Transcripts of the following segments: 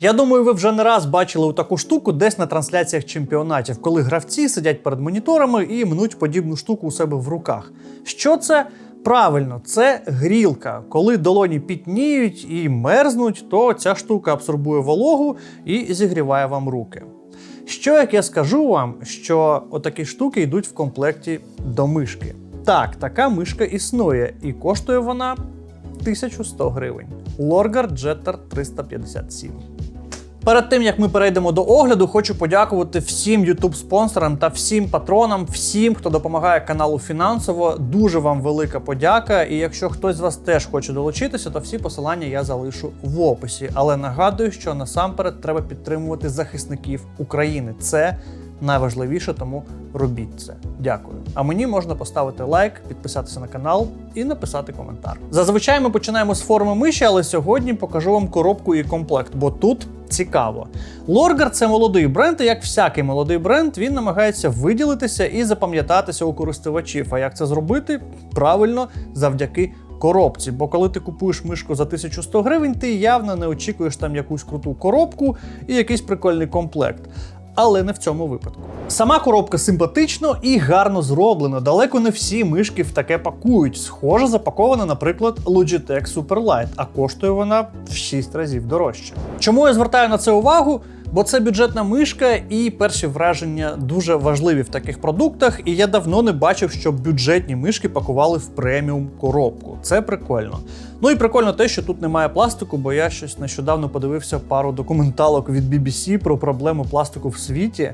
Я думаю, ви вже не раз бачили таку штуку десь на трансляціях чемпіонатів, коли гравці сидять перед моніторами і мнуть подібну штуку у себе в руках. Що це? Правильно, це грілка. Коли долоні пітніють і мерзнуть, то ця штука абсорбує вологу і зігріває вам руки. Що як я скажу вам, що отакі штуки йдуть в комплекті до мишки? Так, така мишка існує, і коштує вона 1100 гривень. Lorgar Jetter 357. Перед тим як ми перейдемо до огляду, хочу подякувати всім youtube спонсорам та всім патронам, всім, хто допомагає каналу фінансово. Дуже вам велика подяка. І якщо хтось з вас теж хоче долучитися, то всі посилання я залишу в описі. Але нагадую, що насамперед треба підтримувати захисників України. Це найважливіше, тому робіть це. Дякую. А мені можна поставити лайк, підписатися на канал і написати коментар. Зазвичай ми починаємо з форми миші, але сьогодні покажу вам коробку і комплект, бо тут цікаво. Лоргар це молодий бренд, і як всякий молодий бренд, він намагається виділитися і запам'ятатися у користувачів. А як це зробити? Правильно, завдяки. Коробці, бо коли ти купуєш мишку за 1100 гривень, ти явно не очікуєш там якусь круту коробку і якийсь прикольний комплект але не в цьому випадку. Сама коробка симпатично і гарно зроблена. Далеко не всі мишки в таке пакують. Схоже, запакована, наприклад, Logitech Superlight, а коштує вона в 6 разів дорожче. Чому я звертаю на це увагу? Бо це бюджетна мишка, і перші враження дуже важливі в таких продуктах. І я давно не бачив, щоб бюджетні мишки пакували в преміум коробку. Це прикольно. Ну і прикольно те, що тут немає пластику, бо я щось нещодавно подивився пару документалок від BBC про проблему пластику в світі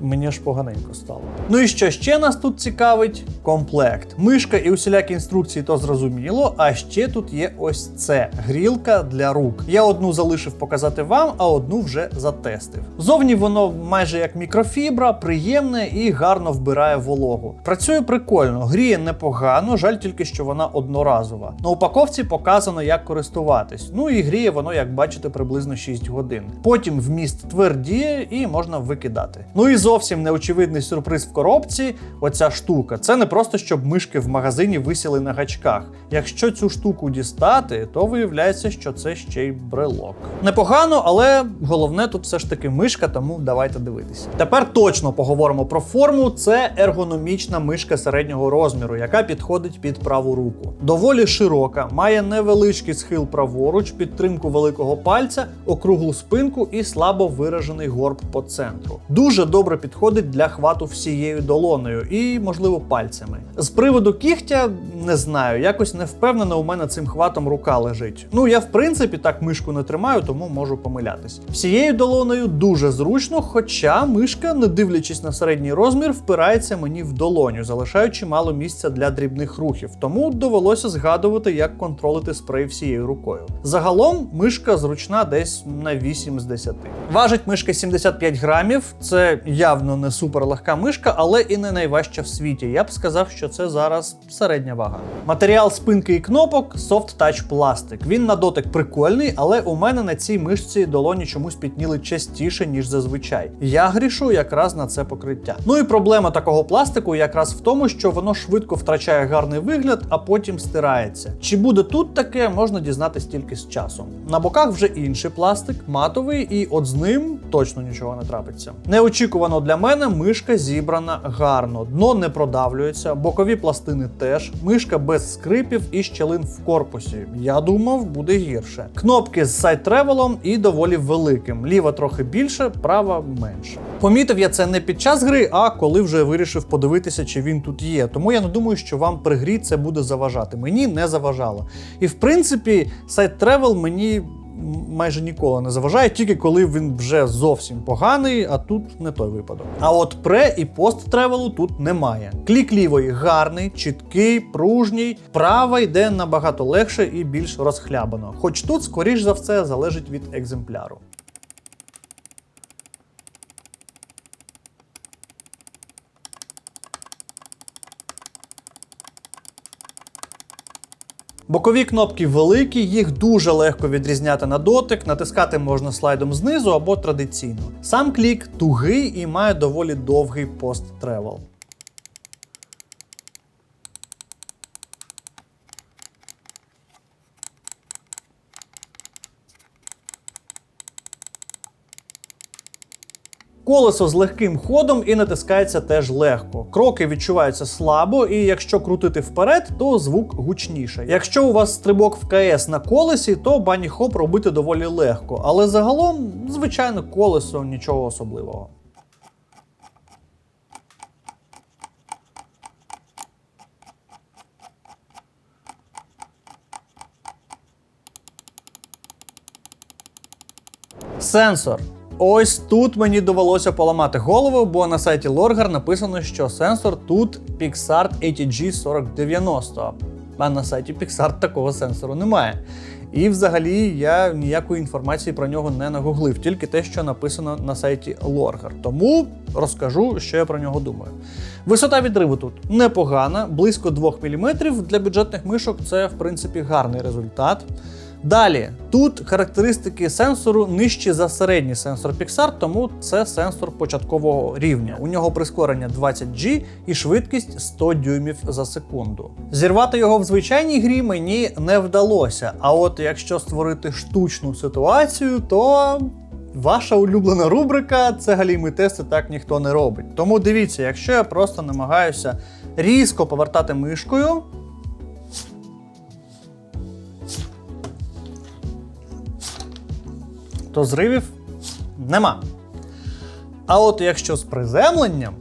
мені аж поганенько стало. Ну і що ще нас тут цікавить? Комплект. Мишка і усілякі інструкції, то зрозуміло. А ще тут є ось це грілка для рук. Я одну залишив показати вам, а одну вже затестив. Зовні воно майже як мікрофібра, приємне і гарно вбирає вологу. Працює прикольно, гріє непогано, жаль тільки, що вона одноразова. На упаковці показано, як користуватись. Ну і гріє воно, як бачите, приблизно 6 годин. Потім вміст твердіє і можна викидати. Ну і зовсім неочевидний сюрприз в коробці. Оця штука. Це не просто щоб мишки в магазині висіли на гачках. Якщо цю штуку дістати, то виявляється, що це ще й брелок. Непогано, але головне тут все ж таки мишка, тому давайте дивитися. Тепер точно поговоримо про форму. Це ергономічна мишка середнього розміру, яка підходить під праву руку. Доволі широка, має невеличкий схил праворуч, підтримку великого пальця, округлу спинку і слабо виражений горб по центру. Дуже добре добре підходить для хвату всією долоною і, можливо, пальцями. З приводу кігтя не знаю, якось не впевнено у мене цим хватом рука лежить. Ну я в принципі так мишку не тримаю, тому можу помилятись. Всією долоною дуже зручно, хоча мишка, не дивлячись на середній розмір, впирається мені в долоню, залишаючи мало місця для дрібних рухів. Тому довелося згадувати, як контролити спрей всією рукою. Загалом мишка зручна десь на 8 з 10. Важить мишка 75 грамів. Це явно не суперлегка мишка, але і не найважча в світі. Я б сказав, що це зараз середня вага. Матеріал спинки і кнопок Soft Touch пластик. Він на дотик прикольний, але у мене на цій мишці долоні чомусь пітніли частіше, ніж зазвичай. Я грішу якраз на це покриття. Ну і проблема такого пластику якраз в тому, що воно швидко втрачає гарний вигляд, а потім стирається. Чи буде тут таке, можна дізнатись тільки з часом. На боках вже інший пластик, матовий, і от з ним точно нічого не трапиться. Неочікувано Несподівано для мене мишка зібрана гарно, дно не продавлюється, бокові пластини теж, мишка без скрипів і щелин в корпусі. Я думав, буде гірше. Кнопки з сайт-тревелом і доволі великим. Ліва трохи більше, права менше. Помітив я це не під час гри, а коли вже вирішив подивитися, чи він тут є. Тому я не думаю, що вам при грі це буде заважати. Мені не заважало. І в принципі, сайт-тревел мені майже ніколи не заважає, тільки коли він вже зовсім поганий, а тут не той випадок. А от пре і пост тревелу тут немає. Клік лівої гарний, чіткий, пружній, права йде набагато легше і більш розхлябано. Хоч тут, скоріш за все, залежить від екземпляру. Бокові кнопки великі, їх дуже легко відрізняти на дотик, натискати можна слайдом знизу або традиційно. Сам клік тугий і має доволі довгий пост-тревел. Колесо з легким ходом і натискається теж легко. Кроки відчуваються слабо, і якщо крутити вперед, то звук гучніше. Якщо у вас стрибок в КС на колесі, то бані хоп робити доволі легко. Але загалом, звичайно, колесо нічого особливого. Сенсор. Ось тут мені довелося поламати голову, бо на сайті Lorgar написано, що сенсор тут Pixart ATG 4090. А на сайті Pixart такого сенсору немає. І взагалі я ніякої інформації про нього не нагуглив, тільки те, що написано на сайті Lorgar. Тому розкажу, що я про нього думаю. Висота відриву тут непогана, близько 2 мм. Для бюджетних мишок це в принципі гарний результат. Далі, тут характеристики сенсору нижчі за середній сенсор Pixar, тому це сенсор початкового рівня. У нього прискорення 20G і швидкість 100 дюймів за секунду. Зірвати його в звичайній грі мені не вдалося. А от якщо створити штучну ситуацію, то Ваша улюблена рубрика це галімі тести, так ніхто не робить. Тому дивіться, якщо я просто намагаюся різко повертати мишкою, то зривів нема. А от якщо з приземленням.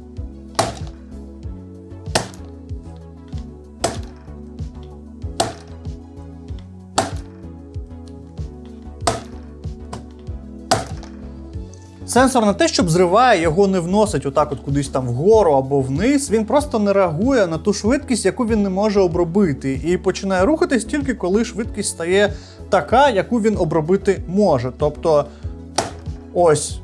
Сенсор на те, щоб зриває, його не вносить отак от кудись там вгору або вниз. Він просто не реагує на ту швидкість, яку він не може обробити, і починає рухатись тільки коли швидкість стає така, яку він обробити може. Тобто, ось.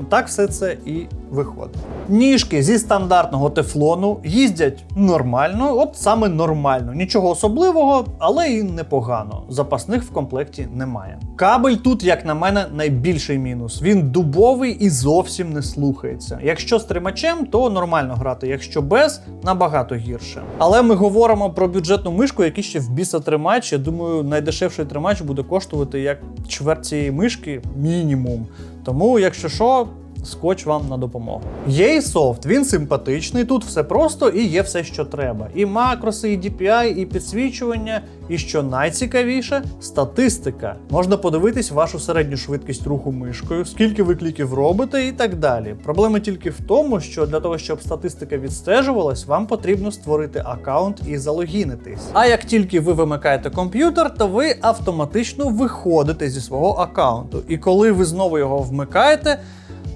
Отак все це і виходить. Ніжки зі стандартного тефлону їздять нормально, от саме нормально. Нічого особливого, але і непогано. Запасних в комплекті немає. Кабель тут, як на мене, найбільший мінус. Він дубовий і зовсім не слухається. Якщо з тримачем, то нормально грати, якщо без, набагато гірше. Але ми говоримо про бюджетну мишку, який ще в біса тримач. Я думаю, найдешевший тримач буде коштувати як чверть цієї мишки мінімум. Тому, якщо що, скотч вам на допомогу. Є і софт, він симпатичний, тут все просто і є все, що треба. І макроси, і DPI, і підсвічування, і що найцікавіше, статистика. Можна подивитись вашу середню швидкість руху мишкою, скільки ви кліків робите і так далі. Проблема тільки в тому, що для того, щоб статистика відстежувалась, вам потрібно створити аккаунт і залогінитись. А як тільки ви вимикаєте комп'ютер, то ви автоматично виходите зі свого аккаунту. І коли ви знову його вмикаєте,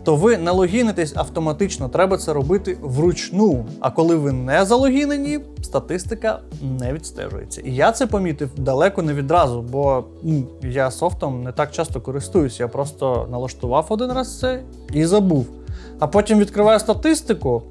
то ви не логінитесь автоматично, треба це робити вручну. А коли ви не залогінені, статистика не відстежується. І я це помітив далеко не відразу, бо ну, я софтом не так часто користуюся. Я просто налаштував один раз це і забув. А потім відкриваю статистику.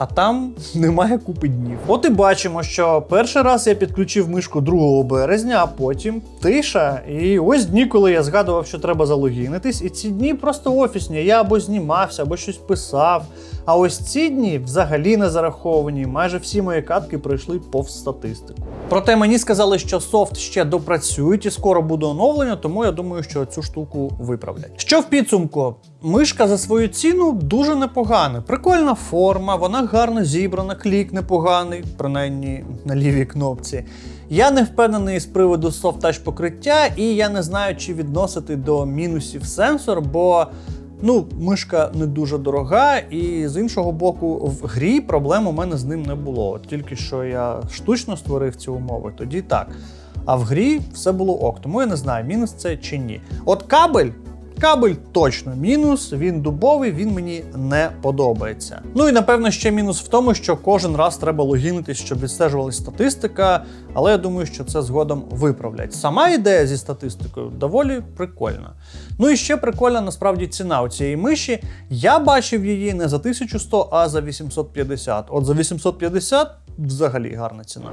А там немає купи днів. От і бачимо, що перший раз я підключив мишку 2 березня, а потім тиша. І ось дні, коли я згадував, що треба залогінитись, і ці дні просто офісні. Я або знімався, або щось писав. А ось ці дні взагалі не зараховані. Майже всі мої катки пройшли повз статистику. Проте мені сказали, що софт ще допрацюють і скоро буде оновлення, тому я думаю, що цю штуку виправлять. Що в підсумку? Мишка за свою ціну дуже непогана. Прикольна форма, вона гарно зібрана, клік непоганий, принаймні на лівій кнопці. Я не впевнений з приводу Soft Touch покриття, і я не знаю, чи відносити до мінусів сенсор, бо ну, мишка не дуже дорога, і з іншого боку, в грі проблем у мене з ним не було. Тільки що я штучно створив ці умови, тоді так. А в грі все було ок. Тому я не знаю, мінус це чи ні. От кабель. Кабель точно мінус, він дубовий, він мені не подобається. Ну і напевно ще мінус в тому, що кожен раз треба логінитись, щоб відстежувалась статистика, але я думаю, що це згодом виправлять. Сама ідея зі статистикою доволі прикольна. Ну і ще прикольна насправді ціна у цієї миші. Я бачив її не за 1100, а за 850. От за 850 взагалі гарна ціна.